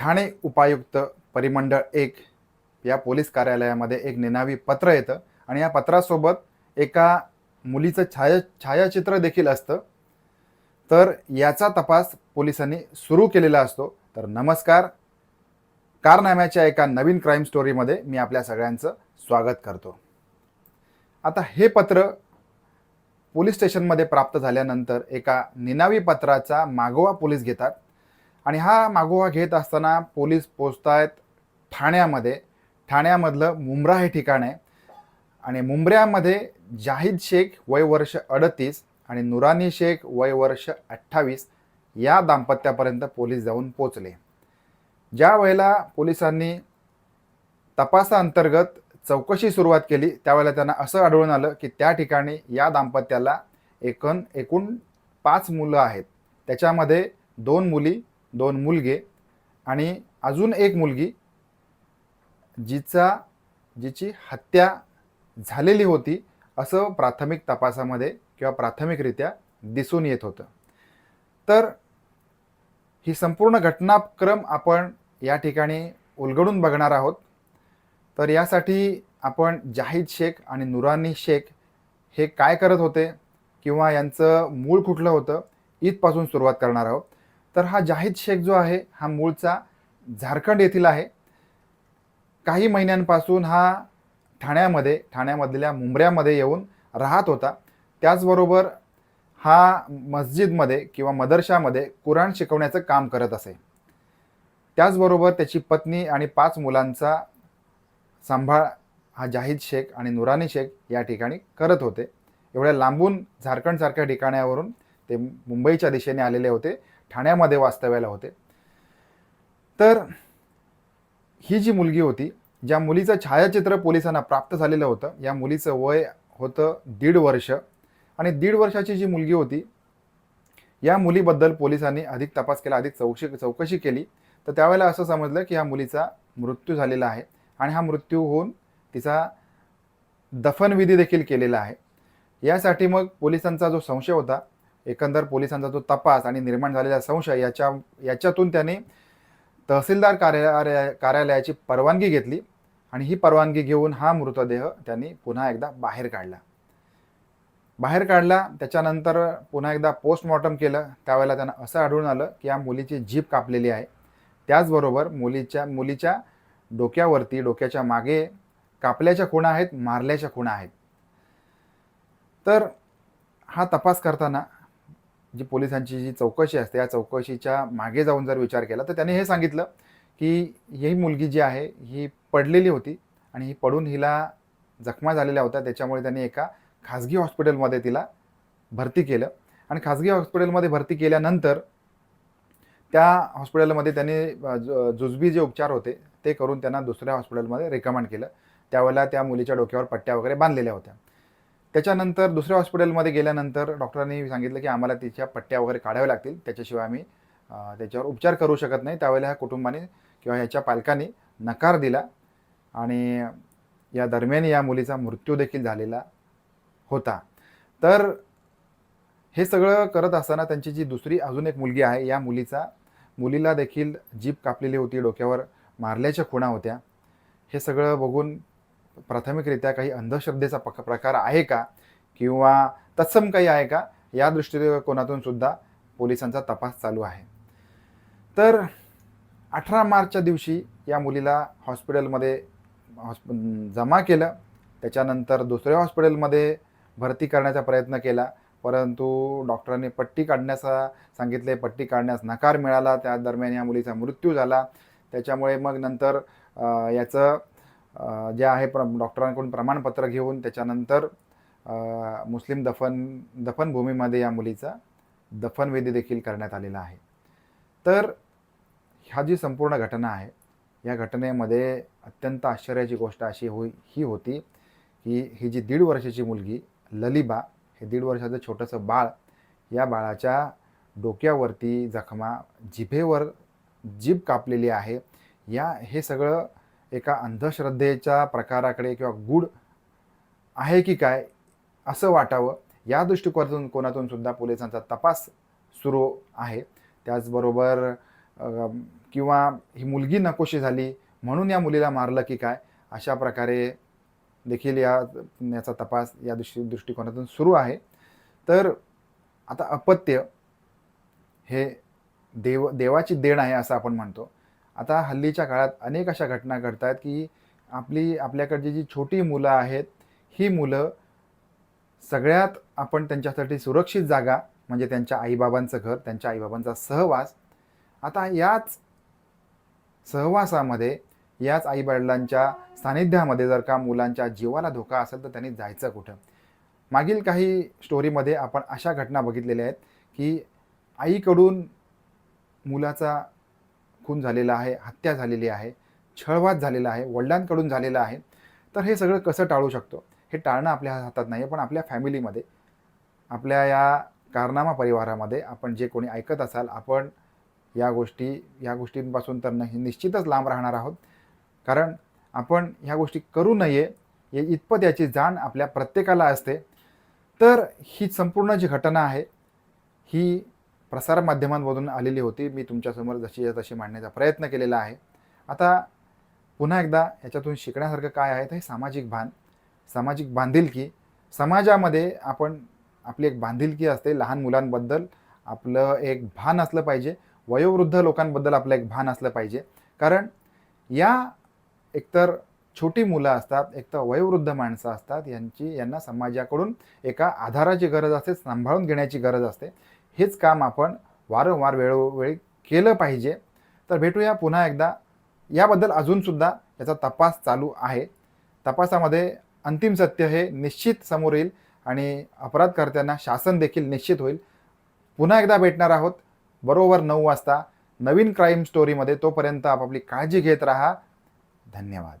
ठाणे उपायुक्त परिमंडळ एक या पोलीस कार्यालयामध्ये एक निनावी पत्र येतं. आणि या पत्रासोबत एका मुलीचं छाया छायाचित्र देखील असतं. तर याचा तपास पोलिसांनी सुरू केलेला असतो. तर नमस्कार. कारनाम्याच्या एका नवीन क्राईम स्टोरीमध्ये मी आपल्या सगळ्यांचं स्वागत करतो. आता हे पत्र पोलीस स्टेशनमध्ये प्राप्त झाल्यानंतर एका निनावी पत्राचा मागोवा पोलीस घेतात. आणि हा मागोवा घेत असताना पोलीस पोचतायत ठाण्यामध्ये. ठाण्यामधलं मुंब्रा हे ठिकाण आहे. आणि मुंब्र्यामध्ये जाहीद शेख वय वर्ष अडतीस आणि नुरानी शेख वय वर्ष अठ्ठावीस या दाम्पत्यापर्यंत पोलीस जाऊन पोचले. ज्या वेळेला पोलिसांनी तपासाअंतर्गत चौकशी सुरुवात केली त्यावेळेला त्यांना असं आढळून आलं की त्या ठिकाणी या दाम्पत्याला एकन एकूण पाच मुलं आहेत. त्याच्यामध्ये दोन मुली दोन मुलगे आणि अजून एक मुलगी जिचा जिची हत्या झालेली होती असं प्राथमिक तपासामध्ये किंवा प्राथमिकरित्या दिसून येत होतं. तर ही संपूर्ण घटनाक्रम आपण या ठिकाणी उलगडून बघणार आहोत. तर यासाठी आपण जाहीद शेख आणि नुरानी शेख हे काय करत होते किंवा यांचं मूळ कुठलं होतं इथपासून सुरुवात करणार आहोत. तर हा जाहीद शेख जो आहे हा मूळचा झारखंड येथील आहे. काही महिन्यांपासून हा ठाण्यामध्ये ठाण्यामधल्या मुंबऱ्यामध्ये येऊन राहत होता. त्याचबरोबर हा मस्जिदमध्ये किंवा मदरशामध्ये कुराण शिकवण्याचं काम करत असे. त्याचबरोबर त्याची पत्नी आणि पाच मुलांचा सांभाळ हा जाहीद शेख आणि नुरानी शेख या ठिकाणी करत होते. एवढ्या लांबून झारखंडसारख्या ठिकाणावरून ते मुंबईच्या दिशेने आलेले होते. ठाण्यामध्ये वास्तव्याला होते. तर ही जी मुलगी होती ज्या मुलीचं छायाचित्र पोलिसांना प्राप्त झालेलं होतं या मुलीचं वय होतं दीड वर्ष आणि दीड वर्षाची जी मुलगी होती या मुलीबद्दल पोलिसांनी अधिक तपास केला अधिक चौकशी चौकशी केली. तर त्यावेळेला असं समजलं की या मुलीचा मृत्यू झालेला आहे आणि हा मृत्यू होऊन तिचा दफनविधी देखील केलेला आहे. यासाठी मग पोलिसांचा जो संशय होता एकंदर पोलिसांचा जो तपास आणि निर्माण झालेला संशय याच्या याच्यातून त्यांनी तहसीलदार कार्यालय कार्यालयाची परवानगी घेतली आणि ही परवानगी घेऊन हा मृतदेह त्यांनी पुन्हा एकदा बाहेर काढला. बाहेर काढला त्याच्यानंतर पुन्हा एकदा पोस्टमॉर्टम केलं. त्यावेळेला त्यांना असं आढळून आलं की या मुलीची जीभ कापलेली आहे. त्याचबरोबर मुलीच्या मुलीच्या डोक्यावरती डोक्याच्या मागे कापल्याच्या खुणा आहेत मारल्याच्या खुणा आहेत. तर हा तपास करताना जी पोलिसांची जी चौकशी असते या चौकशीच्या मागे जाऊन जर विचार केला तर त्याने हे सांगितलं की ही मुलगी जी आहे ही पडलेली होती आणि ही पडून हिला जखमा झालेल्या होत्या. त्याच्यामुळे त्यांनी एका खाजगी हॉस्पिटलमध्ये तिला भरती केलं. आणि खाजगी हॉस्पिटलमध्ये भरती केल्यानंतर त्या हॉस्पिटलमध्ये त्यांनी जुजबी जे उपचार होते ते करून त्यांना दुसऱ्या हॉस्पिटलमध्ये रिकमेंड केलं. त्यावेळेला त्या मुलीच्या डोक्यावर पट्ट्या वगैरे बांधलेल्या होत्या. त्याच्यानंतर दुसऱ्या हॉस्पिटलमध्ये गेल्यानंतर डॉक्टरांनी सांगितलं की आम्हाला तिच्या पट्ट्या वगैरे काढाव्या लागतील. त्याच्याशिवाय आम्ही त्याच्यावर उपचार करू शकत नाही. त्यावेळेला ह्या कुटुंबाने किंवा ह्याच्या पालकांनी नकार दिला आणि या दरम्यान या मुलीचा मृत्यू देखील झालेला होता. तर हे सगळं करत असताना त्यांची जी दुसरी अजून एक मुलगी आहे या मुलीचा मुलीला देखील जीभ कापलेली होती डोक्यावर मारल्याच्या खुणा होत्या. हे सगळं बघून प्राथमिकरित्या काही अंधश्रद्धेचा पक प्रकार आहे का? किंवा तत्सम काही आहे का? या दृष्टिकोनातून सुद्धा पोलिसांचा तपास चालू आहे. तर अठरा मार्चच्या दिवशी या मुलीला हॉस्पिटलमध्ये हॉस्प जमा केलं. त्याच्यानंतर दुसऱ्या हॉस्पिटलमध्ये भरती करण्याचा प्रयत्न केला. परंतु डॉक्टरांनी पट्टी काढण्याचा सांगितले पट्टी काढण्यास नकार मिळाला. त्या दरम्यान या मुलीचा मृत्यू झाला. त्याच्यामुळे मग नंतर याचं जे आहे प्र डॉक्टरांकडून प्रमाणपत्र घेऊन त्याच्यानंतर मुस्लिम दफन दफनभूमीमध्ये या मुलीचा दफनविधी देखील करण्यात आलेला आहे. तर ह्या जी संपूर्ण घटना आहे या घटनेमध्ये अत्यंत आश्चर्याची गोष्ट अशी हो ही होती की ही जी दीड वर्षाची मुलगी ललिबा हे दीड वर्षाचं छोटंसं बाळ या बाळाच्या डोक्यावरती जखमा जिभेवर जीभ कापलेली आहे. या हे सगळं एका अंधश्रद्धेच्या प्रकाराकडे किंवा गूढ आहे की काय असं वाटावं या दृष्टिकोनातून कोणातून सुद्धा पोलिसांचा तपास सुरू आहे. त्याचबरोबर किंवा ही मुलगी नकोशी झाली म्हणून या मुलीला मारलं की काय अशा प्रकारे देखील या याचा तपास या दृष्टी दृष्टिकोनातून सुरू आहे. तर आता अपत्य हे देव देवाची देण आहे असं आपण म्हणतो. आता हल्लीच्या काळात अनेक अशा घटना घडत आहेत की आपली आपल्याकडची जी छोटी मुलं आहेत ही मुलं सगळ्यात आपण त्यांच्यासाठी सुरक्षित जागा म्हणजे त्यांच्या आईबाबांचं घर त्यांच्या आईबाबांचा सहवास आता याच सहवासामध्ये याच आईवडिलांच्या सानिध्यामध्ये जर का मुलांच्या जीवाला धोका असेल तर त्यांनी जायचं कुठं? मागील काही स्टोरीमध्ये आपण अशा घटना बघितलेल्या आहेत की आईकडून मुलाचा खून झालेला आहे हत्या झालेली आहे छळवाद झालेला आहे वडिलांकडून झालेला आहे. तर हे सगळं कसं टाळू शकतो? हे टाळणं आपल्या हातात नाही आहे पण आपल्या फॅमिलीमध्ये आपल्या या कारनामा परिवारामध्ये आपण जे कोणी ऐकत असाल आपण या गोष्टी या गोष्टींपासून तर नाही निश्चितच लांब राहणार आहोत. कारण आपण ह्या गोष्टी करू नये हे इतपत याची जाण आपल्या प्रत्येकाला असते. तर ही संपूर्ण जी घटना आहे ही प्रसारमाध्यमांमधून आलेली होती. मी तुमच्यासमोर जशी तशी मांडण्याचा प्रयत्न केलेला आहे. आता पुन्हा एकदा याच्यातून शिकण्यासारखं काय आहे तर हे सामाजिक भान. सामाजिक बांधिलकी. समाजामध्ये आपण आपली एक बांधिलकी असते लहान मुलांबद्दल. आपलं एक भान असलं पाहिजे. वयोवृद्ध लोकांबद्दल आपलं एक भान असलं पाहिजे. कारण या एकतर छोटी मुलं असतात एकतर वयोवृद्ध माणसं असतात यांची यांना समाजाकडून एका आधाराची गरज असते सांभाळून घेण्याची गरज असते. हेच काम आपण वारंवार वेळोवेळी केलं पाहिजे. तर भेटूया पुन्हा एकदा. याबद्दल अजूनसुद्धा याचा तपास चालू आहे. तपासामध्ये अंतिम सत्य हे निश्चित समोर येईल आणि अपराधकर्त्यांना शासन देखील निश्चित होईल. पुन्हा एकदा भेटणार आहोत. बरोबर नऊ वाजता नवीन क्राईम स्टोरीमध्ये तोपर्यंत आपापली काळजी घेत राहा. धन्यवाद.